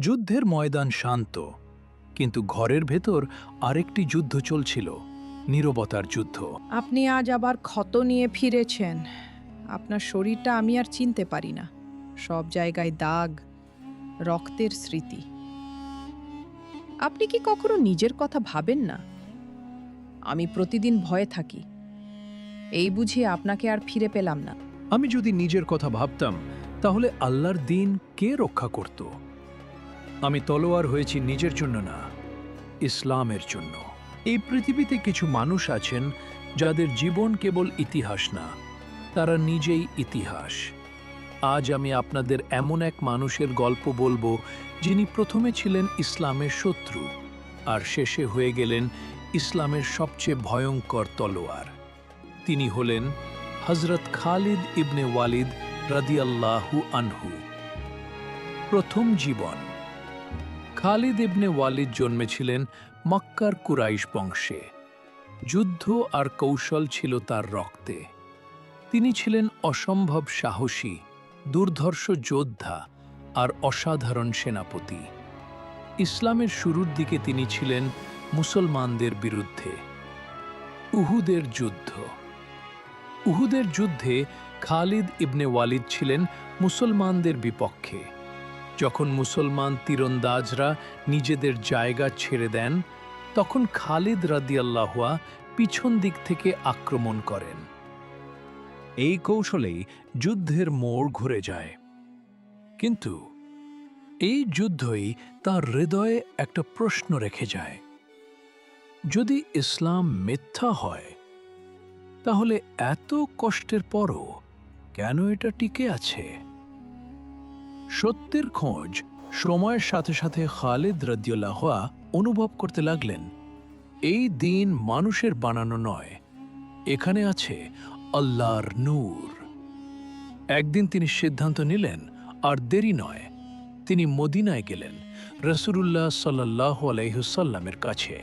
যুদ্ধের ময়দান শান্ত কিন্তু ঘরের ভেতর আরেকটি যুদ্ধ চলছিল নীরবতার যুদ্ধ। আপনি আজ আবার ক্ষত নিয়ে ফিরেছেন। আপনার শরীরটা আমি আর চিনতে পারি না। সব জায়গায় দাগ রক্তের স্মৃতি। আপনি কি কখনো নিজের কথা ভাবেন না? আমি প্রতিদিন ভয়ে থাকি। এই বুঝি আপনাকে আর ফিরে পেলাম না। আমি যদি নিজের কথা ভাবতাম তাহলে আল্লাহর দিন কে রক্ষা করত? আমি তলোয়ার হয়েছি নিজের জন্য না, ইসলামের জন্য। এই পৃথিবীতে কিছু মানুষ আছেন যাদের জীবন কেবল ইতিহাস না, তারা নিজেই ইতিহাস। আজ আমি আপনাদের এমন এক মানুষের গল্প বলব যিনি প্রথমে ছিলেন ইসলামের শত্রু আর শেষে হয়ে গেলেন ইসলামের সবচেয়ে ভয়ঙ্কর তলোয়ার। তিনি হলেন হজরত খালিদ ইবনে ওয়ালিদ রাদিয়াল্লাহু আনহু। প্রথম জীবন। খালিদ ইবনে ওয়ালিদ জন্মেছিলেন মক্কার কুরাইশ বংশে। যুদ্ধ আর কৌশল ছিল তার রক্তে। তিনি ছিলেন অসম্ভব সাহসী, দুর্ধর্ষ যোদ্ধা আর অসাধারণ সেনাপতি। ইসলামের শুরুর দিকে তিনি ছিলেন মুসলমানদের বিরুদ্ধে। উহুদের যুদ্ধ। উহুদের যুদ্ধে খালিদ ইবনে ওয়ালিদ ছিলেন মুসলমানদের বিপক্ষে। যখন মুসলমান তীরন্দাজরা নিজেদের জায়গা ছেড়ে দেন, তখন খালিদ রাদিয়াল্লাহুয়া পিছন দিক থেকে আক্রমণ করেন। এই কৌশলেই যুদ্ধের মোড় ঘুরে যায়। কিন্তু এই যুদ্ধই তার হৃদয়ে একটা প্রশ্ন রেখে যায়। যদি ইসলাম মিথ্যা হয়, তাহলে এত কষ্টের পরও কেন এটা টিকে আছে? সত্যের খোঁজ সময়ের সাথে সাথে খালেদ রদিউল্লাহা অনুভব করতে লাগলেন। এই দিন মানুষের বানানো নয়, এখানে আছে আল্লাহর নূর। একদিন তিনি সিদ্ধান্ত নিলেন, আর দেরি নয়, তিনি মদিনায় গেলেন রসুল্লাহ সাল্লাহ আলহিসাল্লামের কাছে।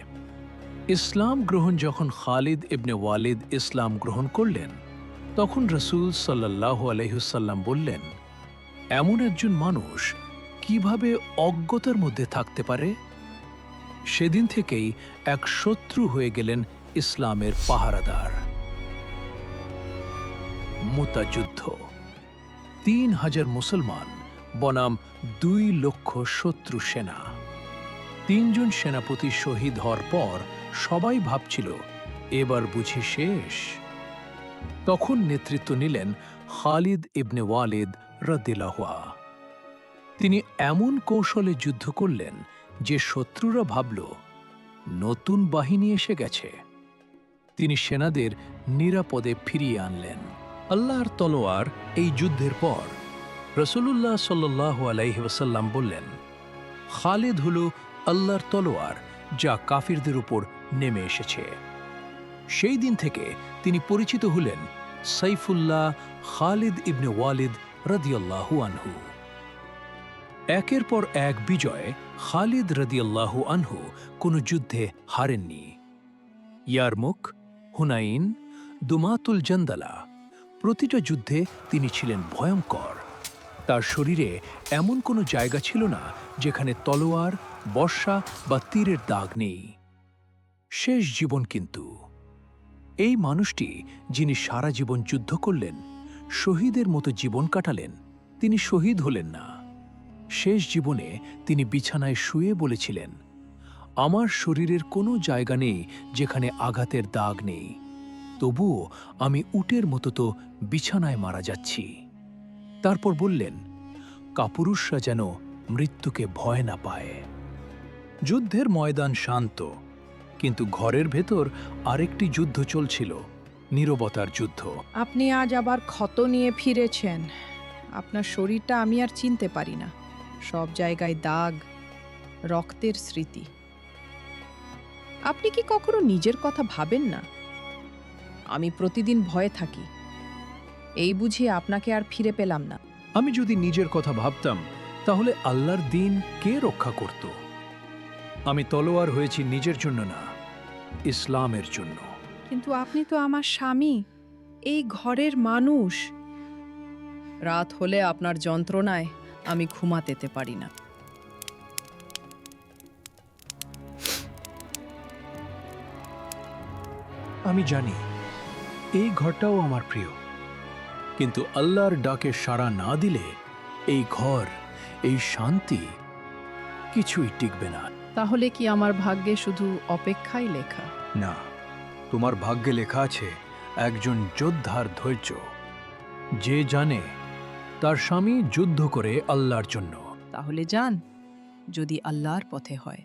ইসলাম গ্রহণ যখন খালিদ ইবনে ওয়ালিদ ইসলাম গ্রহণ করলেন, তখন রসুল সাল্লাহ আলহিসাল্লাম বললেন এমন একজন মানুষ কীভাবে অজ্ঞতার মধ্যে থাকতে পারে? সেদিন থেকেই এক শত্রু হয়ে গেলেন ইসলামের পাহারাদার। মুতাযুদ্ধ। তিন হাজার মুসলমান, বনাম দুই লক্ষ শত্রু সেনা। তিনজন সেনাপতি শহীদ হওয়ার পর সবাই ভাবছিল, এবার বুঝি শেষ? তখন নেতৃত্ব নিলেন খালিদ ইবনে ওয়ালিদ রদিলাহুয়া তিনি এমন কৌশলে যুদ্ধ করলেন যে শত্রুরা ভাবল, নতুন বাহিনী এসে গেছে। তিনি সেনাদের নিরাপদে ফিরিয়ে আনলেন। আল্লাহর তলোয়ার এই যুদ্ধের পর রসুল্লাহ সাল্লাহ আলাইসাল্লাম বললেন, খালিদ হল আল্লাহর তলোয়ার যা কাফিরদের উপর নেমে এসেছে। সেই দিন থেকে তিনি পরিচিত হলেন সাইফুল্লাহ খালিদ ইবনে ওয়ালিদ রদিয়াল্লাহু আনহু। একের পর এক বিজয়ে খালিদ রদিয়াল্লাহু আনহু কোনো যুদ্ধে হারেননি। ইয়ারমুখ হুনাইন, দুমাতুল জন্দালা, প্রতিটা যুদ্ধে তিনি ছিলেন ভয়ঙ্কর। তার শরীরে এমন কোনো জায়গা ছিল না যেখানে তলোয়ার, বর্ষা বা তীরের দাগ নেই। শেষ জীবন কিন্তু। এই মানুষটি যিনি সারা জীবন যুদ্ধ করলেন শহীদের মতো জীবন কাটালেন, তিনি শহীদ হলেন না। শেষ জীবনে তিনি বিছানায় শুয়ে বলেছিলেন, আমার শরীরের কোনো জায়গা নেই যেখানে আঘাতের দাগ নেই। তবুও আমি উটের মতো তো বিছানায় মারা যাচ্ছি। তারপর বললেন, কাপুরুষরা যেন মৃত্যুকে ভয় না পায়। যুদ্ধের ময়দান শান্ত, কিন্তু ঘরের ভেতর আরেকটি যুদ্ধ চলছিল। নীরবতার যুদ্ধ। আপনি আজ আবার ক্ষত নিয়ে ফিরেছেন। আপনার শরীরটা আমি আর চিনতে পারি না। সব জায়গায় দাগ রক্তের স্মৃতি। আপনি কি কখনো নিজের কথা ভাবেন না? আমি প্রতিদিন ভয়ে থাকি। এই বুঝি আপনাকে আর ফিরে পেলাম না। আমি যদি নিজের কথা ভাবতাম তাহলে আল্লাহর দিন কে রক্ষা করত? আমি তলোয়ার হয়েছি নিজের জন্য না ইসলামের জন্য। কিন্তু আপনি তো আমার স্বামী এই ঘরের মানুষ। রাত হলে আপনার যন্ত্রণায় আমি ঘুমাতেতে পারি না। আমি জানি এই ঘরটাও আমার প্রিয়। কিন্তু আল্লাহর ডাকে সাড়া না দিলে এই ঘর এই শান্তি কিছুই টিকবে না। তাহলে কি আমার ভাগ্যে শুধু অপেক্ষাই লেখা? না। তোমার ভাগ্যে লেখা আছে একজন যোদ্ধার ধৈর্য। যে জানে তার স্বামী যুদ্ধ করে আল্লাহর জন্য। তাহলে যান যদি আল্লাহর পথে হয়।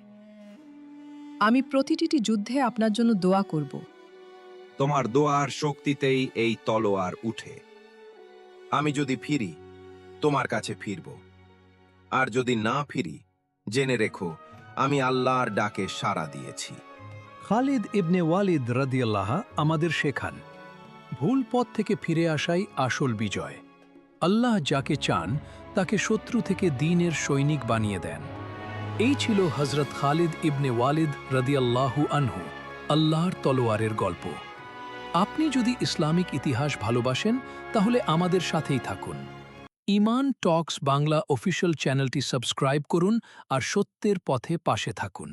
আমি প্রতিটি যুদ্ধে আপনার জন্য দোয়া করব। তোমার দোয়ার শক্তিতেই এই তলোয়ার উঠে। আমি যদি ফিরি তোমার কাছে ফিরব। আর যদি না ফিরি জেনে রেখো আমি আল্লাহর ডাকে সাড়া দিয়েছি। খালিদ ইবনে ওয়ালিদ রাদিয়াল্লাহ আমাদের শেখান, ভুল পথ থেকে ফিরে আসাই আসল বিজয়। আল্লাহ যাকে চান, তাকে শত্রু থেকে দিনের সৈনিক বানিয়ে দেন। এই ছিল হজরত খালিদ ইবনে ওয়ালিদ রাদিয়াল্লাহু আনহু, আল্লাহর তলোয়ারের গল্প। আপনি যদি ইসলামিক ইতিহাস ভালোবাসেন, তাহলে আমাদের সাথেই থাকুন। ইমান টক্স বাংলা অফিসিয়াল চ্যানেলটি সাবস্ক্রাইব করুন আর সত্যের পথে পাশে থাকুন।